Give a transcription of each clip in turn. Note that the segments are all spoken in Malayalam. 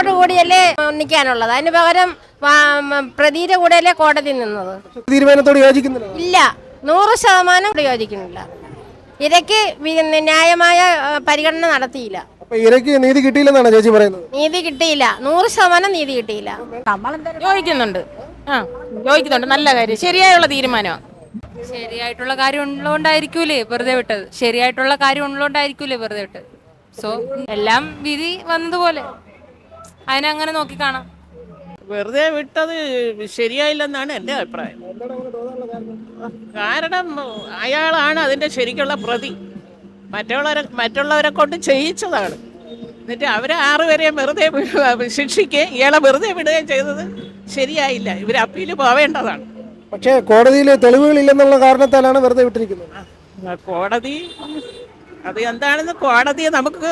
നീതിയോട് കൂടിയല്ലേ ഒന്നിക്കാനുള്ളത്? അതിന് പകരം പ്രതിയുടെ കൂടെയല്ലേ കോടതി നിന്നത്? തീരുമാനത്തോട് യോജിക്കുന്നില്ല. ഇല്ല. നൂറ് ശതമാനം യോജിക്കുന്നില്ല. ഇരയ്ക്ക് ന്യായമായ പരിഗണന നടത്തിയില്ല. ഇരയ്ക്ക് നീതി കിട്ടിയില്ലെന്നാണ് ചേച്ചി പറയുന്നത്? നീതി കിട്ടിയില്ല. നൂറ് ശതമാനം നീതി കിട്ടിയില്ല. യോജിക്കുന്നുണ്ട്. ആ യോജിക്കുന്നുണ്ട്. നല്ല കാര്യം. ശരിയായുള്ള തീരുമാനമാണ് ശരിയായിട്ടുള്ള കാര്യം ഉള്ളതുകൊണ്ടായിരിക്കൂലേ വെറുതെ വിട്ടത്? ശരിയായിട്ടുള്ള കാര്യം ഉള്ളതുകൊണ്ടായിരിക്കൂലേ വെറുതെ വിട്ടത്? സോ എല്ലാം വിധി വന്നതുപോലെ. അതിനങ്ങനെ നോക്കി കാണാം. വെറുതെ വിട്ടത് ശരിയായില്ലെന്നാണ് എന്റെ അഭിപ്രായം. കാരണം അയാളാണ് അതിന്റെ ശരിക്കുള്ള പ്രതി. മറ്റുള്ളവരെ മറ്റുള്ളവരെ കൊണ്ട് ചെയ്യിച്ചതാണ്. എന്നിട്ട് അവരെ ആറുപേരെയും വെറുതെ ശിക്ഷിക്കുകയും ഇയാളെ വെറുതെ വിടുകയും ചെയ്തത് ശരിയായില്ല. ഇവർ അപ്പീൽ പോവേണ്ടതാണ്. പക്ഷേ കോടതിയിൽ തെളിവുകളില്ലെന്നുള്ള കാരണത്താലാണ് വെറുതെ വിട്ടിരിക്കുന്നത്. കോടതി അത് എന്താണെന്ന് കോടതി നമുക്ക്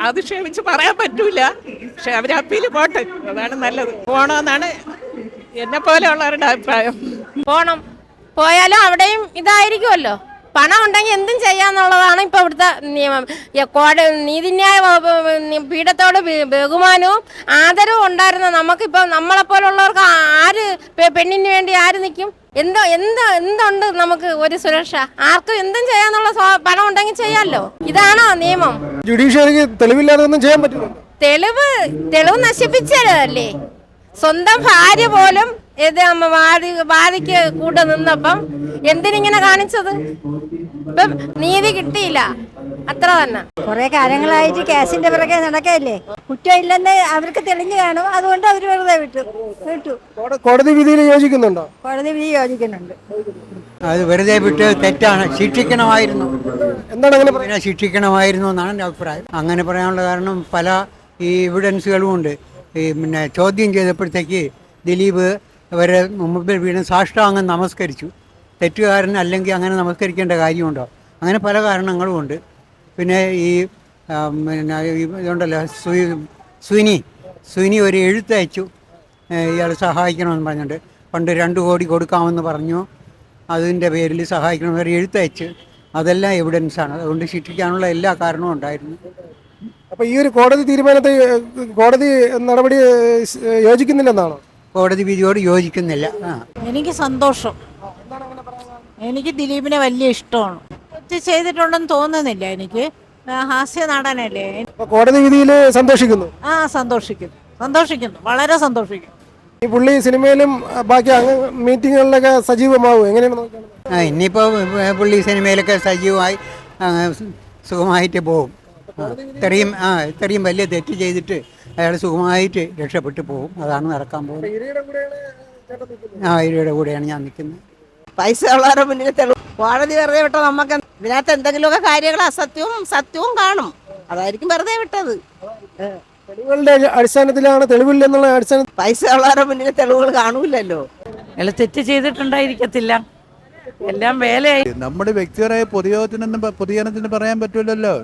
അധിക്ഷേപിച്ച് പറയാൻ പറ്റൂല. പക്ഷെ അവർ അപ്പീൽ പോട്ടെ. അതാണ് നല്ലത്. പോണമെന്നാണ് എന്നെ പോലെ പോലെയുള്ളവരുടെ അഭിപ്രായം. പോണം. പോയാലും അവിടെയും ഇതായിരിക്കുമല്ലോ. പണം ഉണ്ടെങ്കിൽ എന്തും ചെയ്യാന്നുള്ളതാണ് ഇപ്പൊ ഇവിടുത്തെ നിയമം. കോടതി കോട നീതിന്യായ പീഠത്തോട് ബഹുമാനവും ആദരവും ഉണ്ടായിരുന്ന നമുക്കിപ്പോൾ നമ്മളെപ്പോലുള്ളവർക്ക് ആര് പെണ്ണിന് വേണ്ടി ആര് നിൽക്കും എന്തോ എന്തോ എന്തുണ്ട് നമുക്ക് ഒരു സുരക്ഷ? ആർക്കും എന്തും ചെയ്യാന്നുള്ള പണം ഉണ്ടെങ്കിൽ ചെയ്യാമല്ലോ ഇതാണോ നിയമം? ജുഡീഷ്യറിക്ക് തെളിവില്ലാതെ ചെയ്യാൻ പറ്റില്ല. തെളിവ് തെളിവ് നശിപ്പിച്ചല്ലേ സ്വന്തം ഭാര്യ പോലും ഇത് അമ്മ വാദി വാദിക്ക് കൂടെ നിന്നപ്പം എന്തിനിങ്ങനെ കാണിച്ചത്? ഇപ്പം നീതി കിട്ടിയില്ല. അത്ര തന്നെ. കുറെ കാലങ്ങളായിട്ട് കേസിന്റെ പിറകെ നടക്കല്ലേ? കുറ്റമില്ലെന്ന് അവർക്ക് തെളിഞ്ഞു കാണും. അതുകൊണ്ട് അവർ വെറുതെ വിട്ടു. വിട്ടു. കോട- കോടതി വിധിയിൽ യോജിക്കുന്നുണ്ടോ? കോടതി വിധി യോജിക്കുന്നുണ്ട്. അത് വെറുതെ വിട്ട് തെറ്റാണ്. ശിക്ഷിക്കണമായിരുന്നു. എന്താണ് അങ്ങനെ പിന്നെ ശിക്ഷിക്കണമായിരുന്നു എന്നാണ് എന്റെ അഭിപ്രായം. അങ്ങനെ പറയാനുള്ള കാരണം പല ഈ എവിഡൻസുകളും ഉണ്ട്. ഈ പിന്നെ ചോദ്യം ചെയ്തപ്പോഴത്തേക്ക് ദിലീപ് അവരെ മുമ്പിൽ വീണ് സാഷ്ടാംഗം നമസ്കരിച്ചു. തെറ്റുകാരൻ അല്ലെങ്കിൽ അങ്ങനെ നമസ്കരിക്കേണ്ട കാര്യമുണ്ടോ? അങ്ങനെ പല കാരണങ്ങളും ഉണ്ട്. പിന്നെ ഈ പിന്നെ ഇതുണ്ടല്ലോ സുനി സുനി സുനി ഒരു എഴുത്തയച്ചു ഇയാൾ സഹായിക്കണമെന്ന് പറഞ്ഞിട്ട്. പണ്ട് രണ്ട് കോടി കൊടുക്കാമെന്ന് പറഞ്ഞു. അതിന്റെ പേരിൽ സഹായിക്കണമെന്ന് ഒരു എഴുത്തയച്ച് അതെല്ലാം എവിഡൻസാണ് അതുകൊണ്ട് ശിക്ഷിക്കാനുള്ള എല്ലാ കാരണവും ഉണ്ടായിരുന്നു. അപ്പോൾ ഈ ഒരു കോടതി തീരുമാനത്തെ കോടതി നടപടി യോജിക്കുന്നില്ലെന്നാണോ? കോടതി വിധിയോട് യോജിക്കുന്നില്ല. എനിക്ക് സന്തോഷം. എനിക്ക് ദിലീപിനെ വലിയ ഇഷ്ടമാണ്. ചെയ്തിട്ടുണ്ടെന്ന് തോന്നുന്നില്ല എനിക്ക്. ഹാസ്യ നടനല്ലേ? കോടതി വിധിയിൽ സന്തോഷിക്കുന്നു? ആ സന്തോഷിക്കുന്നു. സന്തോഷിക്കുന്നു. വളരെ സന്തോഷിക്കുന്നു. ഈ പുള്ളി സിനിമയിലും ബാക്കി അങ്ങ് മീറ്റിങ്ങുകളിലൊക്കെ സജീവമാവും. എങ്ങനെയാണ് ആ ഇനിയിപ്പോൾ പുള്ളി സിനിമയിലൊക്കെ സജീവമായി സുഖമായിട്ട് പോകും. ഇത്രയും ആ ഇത്രയും വലിയ തെറ്റ് ചെയ്തിട്ട് അയാൾ സുഖമായിട്ട് രക്ഷപ്പെട്ടു പോകും. അതാണ് നടക്കാൻ പോകുന്നത്. ആ ഇരയുടെ കൂടെയാണ് ഞാൻ നിൽക്കുന്നത്. പൈസ ഉള്ളവരുടെ മുന്നിൽ തെളിവ് കോടതി വെറുതെ വിട്ട നമുക്ക്. ഇതിനകത്ത് എന്തെങ്കിലുമൊക്കെ കാര്യങ്ങൾ അസത്യവും സത്യവും കാണും. അതായിരിക്കും വെറുതെ വിട്ടത്. തെളിവുകളുടെ അടിസ്ഥാനത്തിലാണ് തെളിവില്ലെന്നുള്ള അടിസ്ഥാനത്തിൽ പൈസ ഉള്ളവരുടെ മുന്നിൽ തെളിവുകൾ കാണൂലല്ലോ. അയാൾ തെറ്റ് ചെയ്തിട്ടുണ്ടായിരിക്കത്തില്ല. എല്ലാം വേലയായി. നമ്മുടെ വ്യക്തിപരമായ പൊതുയോഗത്തിനൊന്നും പൊതുജനത്തിന് പറയാൻ പറ്റൂലല്ലോ.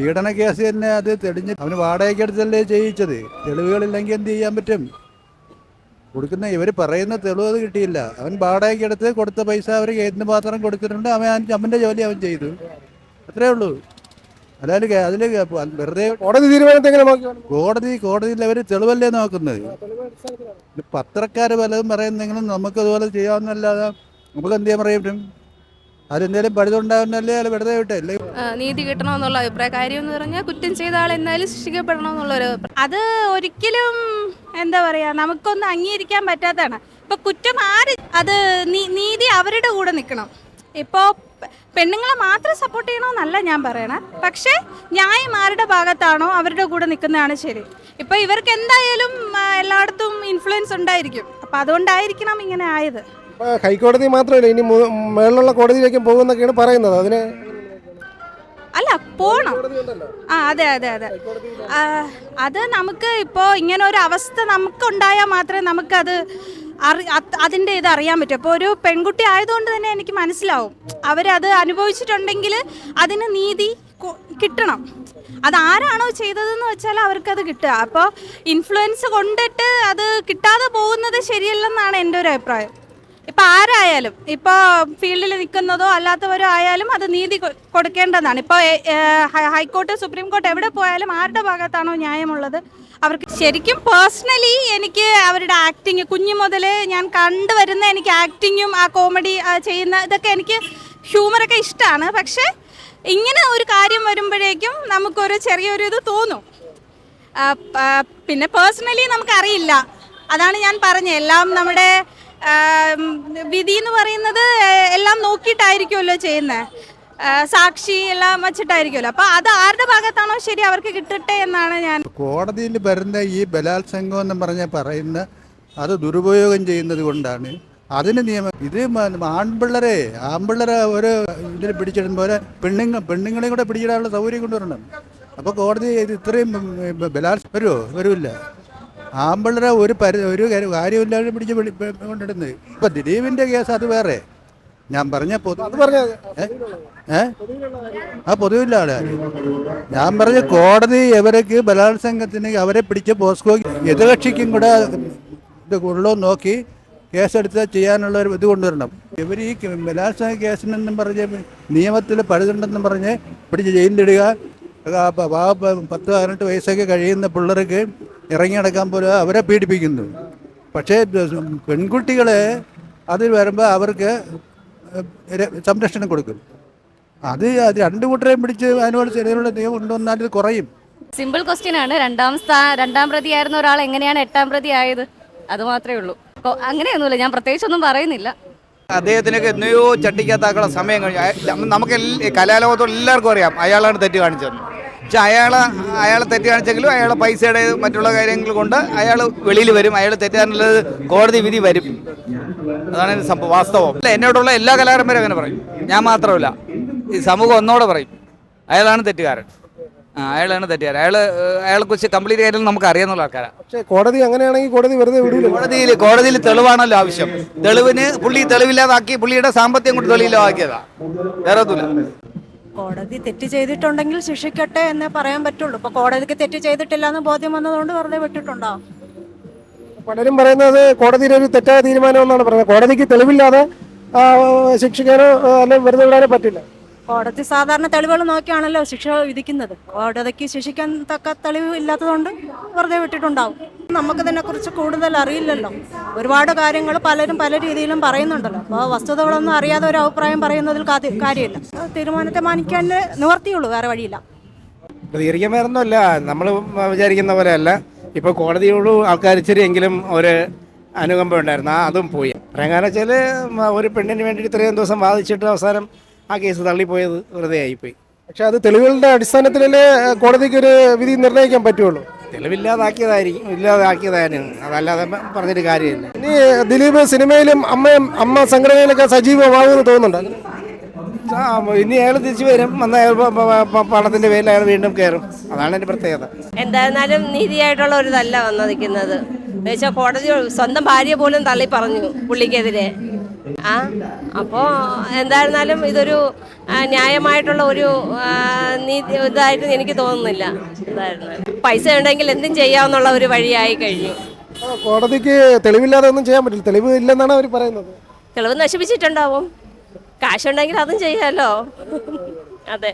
പീഡന കേസ് തന്നെ അത് തെളിഞ്ഞ് അവന് വാടകയ്ക്കെടുത്തല്ലേ ചെയ്യിച്ചത്. തെളിവുകളില്ലെങ്കിൽ എന്ത് ചെയ്യാൻ പറ്റും? കൊടുക്കുന്ന ഇവർ പറയുന്ന തെളിവ് അത് കിട്ടിയില്ല. അവൻ വാടകയ്ക്കെടുത്ത് കൊടുത്ത പൈസ അവർ കേന്ദ്ര മാത്രം കൊടുത്തിട്ടുണ്ട്. അവൻ അവന്റെ ജോലി അവൻ ചെയ്തു. അത്രേ ഉള്ളൂ. അതായത് അതിൽ വെറുതെ കോടതി തീരുമാനത്തെ? കോടതി കോടതിയിൽ അവർ തെളിവല്ലേ നോക്കുന്നത്? പത്രക്കാർ പലതും പറയുന്നെങ്കിലും നമുക്ക് അതുപോലെ ചെയ്യാവുന്നല്ലാതെ നമുക്ക് എന്ത് ചെയ്യാൻ പറയാൻ പറ്റും അതെന്തേലും പഴുതുണ്ടാവുന്നല്ലേ അല്ല വെറുതെ വിട്ടേ? നീതി കിട്ടണമെന്നുള്ള അഭിപ്രായം കാര്യം എന്ന് പറഞ്ഞാൽ കുറ്റം ചെയ്ത ആൾ എന്നാലും ശിക്ഷിക്കപ്പെടണമെന്നുള്ളൊരു അത് ഒരിക്കലും എന്താ പറയാ നമുക്കൊന്നും അംഗീകരിക്കാൻ പറ്റാത്തതാണ്. ഇപ്പൊ കുറ്റം ആര് അത് നീതി അവരുടെ കൂടെ നിൽക്കണം. ഇപ്പോ പെണ്ണുങ്ങളെ മാത്രം സപ്പോർട്ട് ചെയ്യണമെന്നല്ല ഞാൻ പറയണേ. പക്ഷേ ന്യായം ആരുടെ ഭാഗത്താണോ അവരുടെ കൂടെ നിൽക്കുന്നതാണ് ശരി. ഇപ്പൊ ഇവർക്ക് എന്തായാലും എല്ലായിടത്തും ഇൻഫ്ലുവൻസ് ഉണ്ടായിരിക്കും. അപ്പൊ അതുകൊണ്ടായിരിക്കണം ഇങ്ങനെ ആയത്. ഹൈക്കോടതി മാത്രമല്ല ഇനി മേളിലുള്ള കോടതിയിലേക്കും പോകുന്നൊക്കെയാണ് പറയുന്നത്. അതിന് അല്ല പോണം. ആ അതെ അതെ അതെ. അത് നമുക്ക് ഇപ്പോൾ ഇങ്ങനെ ഒരു അവസ്ഥ നമുക്ക് ഉണ്ടായാൽ മാത്രമേ നമുക്കത് അറി അത് അതിന്റെ ഇത് അറിയാൻ പറ്റൂ. അപ്പോൾ ഒരു പെൺകുട്ടി ആയതുകൊണ്ട് തന്നെ എനിക്ക് മനസ്സിലാവും. അവരത് അനുഭവിച്ചിട്ടുണ്ടെങ്കിൽ അതിന് നീതി കിട്ടണം. അത് ആരാണോ ചെയ്തതെന്ന് വെച്ചാൽ അവർക്കത് കിട്ടുക. അപ്പോൾ ഇൻഫ്ലുവൻസ് കൊണ്ടിട്ട് അത് കിട്ടാതെ പോകുന്നത് ശരിയല്ലെന്നാണ് എന്റെ ഒരു അഭിപ്രായം. ഇപ്പൊ ആരായാലും ഇപ്പൊ ഫീൽഡിൽ നിൽക്കുന്നതോ അല്ലാത്തവരോ ആയാലും അത് നീതി കൊടുക്കേണ്ടതാണ്. ഇപ്പൊ ഹൈക്കോർട്ട് സുപ്രീം കോർട്ട് എവിടെ പോയാലും ആരുടെ ഭാഗത്താണോ ന്യായമുള്ളത് അവർക്ക് ശരിക്കും പേഴ്സണലി എനിക്ക് അവരുടെ ആക്ടിങ് കുഞ്ഞു മുതലേ ഞാൻ കണ്ടുവരുന്ന എനിക്ക് ആക്ടിങ്ങും ആ കോമഡി ചെയ്യുന്ന ഇതൊക്കെ എനിക്ക് ഹ്യൂമറൊക്കെ ഇഷ്ടമാണ് പക്ഷേ ഇങ്ങനെ ഒരു കാര്യം വരുമ്പോഴേക്കും നമുക്കൊരു ചെറിയൊരു ഇത് തോന്നും. പിന്നെ പേഴ്സണലി നമുക്കറിയില്ല. അതാണ് ഞാൻ പറഞ്ഞത്. എല്ലാം നമ്മുടെ വിധി എന്ന് പറയുന്നത് എല്ലാം നോക്കിയിട്ടായിരിക്കുമല്ലോ ചെയ്യുന്നത് സാക്ഷി എല്ലാം വച്ചിട്ടായിരിക്കുമല്ലോ. അപ്പൊ അത് ആരുടെ ഭാഗത്താണോ ശരി അവർക്ക് കിട്ടട്ടെ എന്നാണ് ഞാൻ കോടതിയിൽ വരുന്ന ഈ ബലാത്സംഗം എന്ന് പറഞ്ഞ പറയുന്ന അത് ദുരുപയോഗം ചെയ്യുന്നത് കൊണ്ടാണ്. അതിന് നിയമം ഇത് ആൺപിള്ളരെ ആൺപിള്ളരെ ഒരു ഇതിൽ പോലെ പെണ്ണുങ്ങ പെണ്ണുങ്ങളെയും കൂടെ പിടിച്ചിടാനുള്ള സൗകര്യം കൊണ്ടുവരണം. അപ്പോൾ കോടതി ഇത് ഇത്രയും ബലാത്സംഗം വരുമോ വരില്ല ആമ്പിള്ളരെ ഒരു പരി ഒരു കാര്യം- കാര്യമില്ലാതെ പിടിച്ച് കൊണ്ടിടുന്നത്. ഇപ്പൊ ദിലീപിന്റെ കേസ് അത് വേറെ. ഞാൻ പറഞ്ഞ പൊതു ഏ? ആ പൊതുവില്ല ഞാൻ പറഞ്ഞ കോടതി ഇവർക്ക് ബലാത്സംഗത്തിന് അവരെ പിടിച്ച് പോസ്കോ എതിർകക്ഷിക്കും കൂടെ ഇത് ഉള്ളോ നോക്കി കേസെടുത്ത് ചെയ്യാനുള്ള ഒരു ഇത് കൊണ്ടുവരണം. ഇവർ ഈ ബലാത്സംഗ കേസിനെന്നും പറഞ്ഞ് നിയമത്തിൽ പഴുതുണ്ടെന്നും പറഞ്ഞ് പിടിച്ച് ജയിലിലിടുക. പത്ത് പതിനെട്ട് വയസ്സൊക്കെ കഴിയുന്ന പിള്ളേർക്ക് ഇറങ്ങി നടക്കാൻ പോലും അവരെ പീഡിപ്പിക്കുന്നു. പക്ഷേ പെൺകുട്ടികളെ അതിൽ വരുമ്പോൾ അവർക്ക് സംരക്ഷണം കൊടുക്കും. അത് അത് രണ്ട് കൂട്ടരെയും പിടിച്ച് അതിനോട് ചെറിയുള്ള നിയമം ഉണ്ടോന്നാൽ ഇത് കുറയും. സിമ്പിൾ ക്വസ്റ്റ്യൻ ആണ്. രണ്ടാം സ്ഥാ രണ്ടാം പ്രതി ആയിരുന്ന ഒരാൾ എങ്ങനെയാണ് എട്ടാം പ്രതി ആയത്? അത് മാത്രമേ ഉള്ളൂ. അങ്ങനെയൊന്നുമില്ല. ഞാൻ പ്രത്യേകിച്ചൊന്നും പറയുന്നില്ല. അദ്ദേഹത്തിനൊക്കെ എന്നെയോ ചട്ടിക്കകത്താക്കുള്ള സമയം കഴിഞ്ഞു. നമുക്ക് കലാലോകത്തോട് എല്ലാവർക്കും അറിയാം. അയാളാണ് തെറ്റ് കാണിച്ചത് പക്ഷെ അയാൾ അയാളെ തെറ്റ് കാണിച്ചെങ്കിലും അയാളെ പൈസയുടെ മറ്റുള്ള കാര്യങ്ങൾ കൊണ്ട് അയാൾ വെളിയിൽ വരും. അയാൾ തെറ്റാനുള്ളത് കോടതി വിധി വരും. അതാണ് സംഭവം വാസ്തവം. അല്ല എന്നോടുള്ള എല്ലാ കലാകാരന്മാരും അങ്ങനെ പറയും. ഞാൻ മാത്രമല്ല ഈ സമൂഹം ഒന്നോടെ പറയും. അയാളാണ് തെറ്റുകാരൻ. അയാളാണ് തെറ്റുകാരൻ. അയാൾ അയാളെ കുറിച്ച് കംപ്ലീറ്റ് കാര്യം നമുക്ക് അറിയാന്നുള്ള ആൾക്കാരാണ് പക്ഷേ കോടതി അങ്ങനെയാണെങ്കിൽ കോടതി വെറുതെ വിടില്ല കോടതിയിൽ കോടതിയിൽ തെളിവാണല്ലോ ആവശ്യം. തെളിവിന് പുള്ളി തെളിവില്ലാതാക്കി പുള്ളിയുടെ സാമ്പത്തികം കൊണ്ട് തെളിവില്ലാതാക്കിയതാ. വേറെ ഒന്നുമില്ല. കോടതി തെറ്റ് ചെയ്തിട്ടുണ്ടെങ്കിൽ ശിക്ഷിക്കട്ടെ എന്ന് പറയാൻ പറ്റുള്ളൂ. ഇപ്പൊ കോടതിക്ക് തെറ്റ് ചെയ്തിട്ടില്ല എന്ന് ബോധ്യം വന്നതുകൊണ്ട് വെറുതെ വിട്ടിട്ടുണ്ടോ? പലരും പറയുന്നത് കോടതിയിലെ ഒരു തെറ്റായ തീരുമാനം എന്നാണ് പറയുന്നത്. കോടതിക്ക് തെളിവില്ലാതെ ശിക്ഷിക്കാനോ അല്ലെങ്കിൽ വെറുതെ വിടാനോ പറ്റില്ല. കോടതി സാധാരണ തെളിവുകൾ നോക്കിയാണല്ലോ ശിക്ഷ വിധിക്കുന്നത്. കോടതിക്ക് ശിക്ഷിക്കാൻ തക്ക തെളിവ് ഇല്ലാത്തതുകൊണ്ട് വെറുതെ വിട്ടിട്ടുണ്ടാവും. നമുക്ക് കുറിച്ച് കൂടുതൽ അറിയില്ലല്ലോ. ഒരുപാട് കാര്യങ്ങൾ പലരും പല രീതിയിലും പറയുന്നുണ്ടല്ലോ. അപ്പോൾ വസ്തുതകളൊന്നും അറിയാതെ ഒരു അഭിപ്രായം പറയുന്നതിൽ കാര്യമില്ല. തീരുമാനത്തെ മാനിക്കാൻ നിവർത്തിയുള്ളൂ വേറെ വഴിയില്ല. വേറൊന്നുമല്ല നമ്മൾ വിചാരിക്കുന്ന പോലെ അല്ല ഇപ്പോൾ കോടതിയോട് ആൾക്കാർ ഇച്ചിരി എങ്കിലും ഒരു അനുകമ്പ ഉണ്ടായിരുന്നു. ആ അതും പോയി. കാരണം വെച്ചാൽ ഒരു പെണ്ണിന് വേണ്ടി ഇത്രയും ദിവസം വാദിച്ചിട്ട് അവസാനം ആ കേസ് തള്ളിപ്പോയത് വെറുതെ ആയിപ്പോയി. പക്ഷെ അത് തെളിവുകളുടെ അടിസ്ഥാനത്തിലല്ലേ കോടതിക്ക് ഒരു വിധി നിർണയിക്കാൻ പറ്റുള്ളൂ? തെളിവില്ലാതാക്കിയതായിരിക്കും ഇല്ലാതാക്കിയതായിരുന്നു. അതല്ലാതെ പറഞ്ഞിട്ട് കാര്യമില്ല. ഇനി ദിലീപ് സിനിമയിലും അമ്മയും അമ്മ സംഘടനയിലൊക്കെ സജീവമാകുമെന്ന് തോന്നുന്നുണ്ട്? ആ ഇനി അയാൾ തിരിച്ചു വരും. വന്ന അയാൾ പണത്തിന്റെ പേരിൽ അയാൾ വീണ്ടും കയറും അതാണ് എന്റെ പ്രത്യേകത. എന്തായിരുന്നാലും നീതിയായിട്ടുള്ള ഒരു ഇതല്ല വന്നിരിക്കുന്നത് എന്നുവെച്ചാൽ കോടതി സ്വന്തം ഭാര്യ പോലും തള്ളി പറഞ്ഞു പുള്ളിക്കെതിരെ. ആ അപ്പോൾ എന്തായിരുന്നാലും ഇതൊരു ന്യായമായിട്ടുള്ള ഒരു നീതി ഇതായിട്ട് എനിക്ക് തോന്നുന്നില്ല. എന്തായിരുന്നാലും പൈസ ഉണ്ടെങ്കിൽ എന്തും ചെയ്യാമെന്നുള്ള ഒരു വഴിയായി കഴിഞ്ഞു. കോടതിക്ക് തെളിവില്ലാതെ ഒന്നും ചെയ്യാൻ പറ്റില്ല. തെളിവ് ഇല്ലെന്നാണ് അവർ പറയുന്നത്. തെളിവ് നശിപ്പിച്ചിട്ടുണ്ടാവും. കാശുണ്ടെങ്കിൽ അതും ചെയ്യാമല്ലോ അതെ.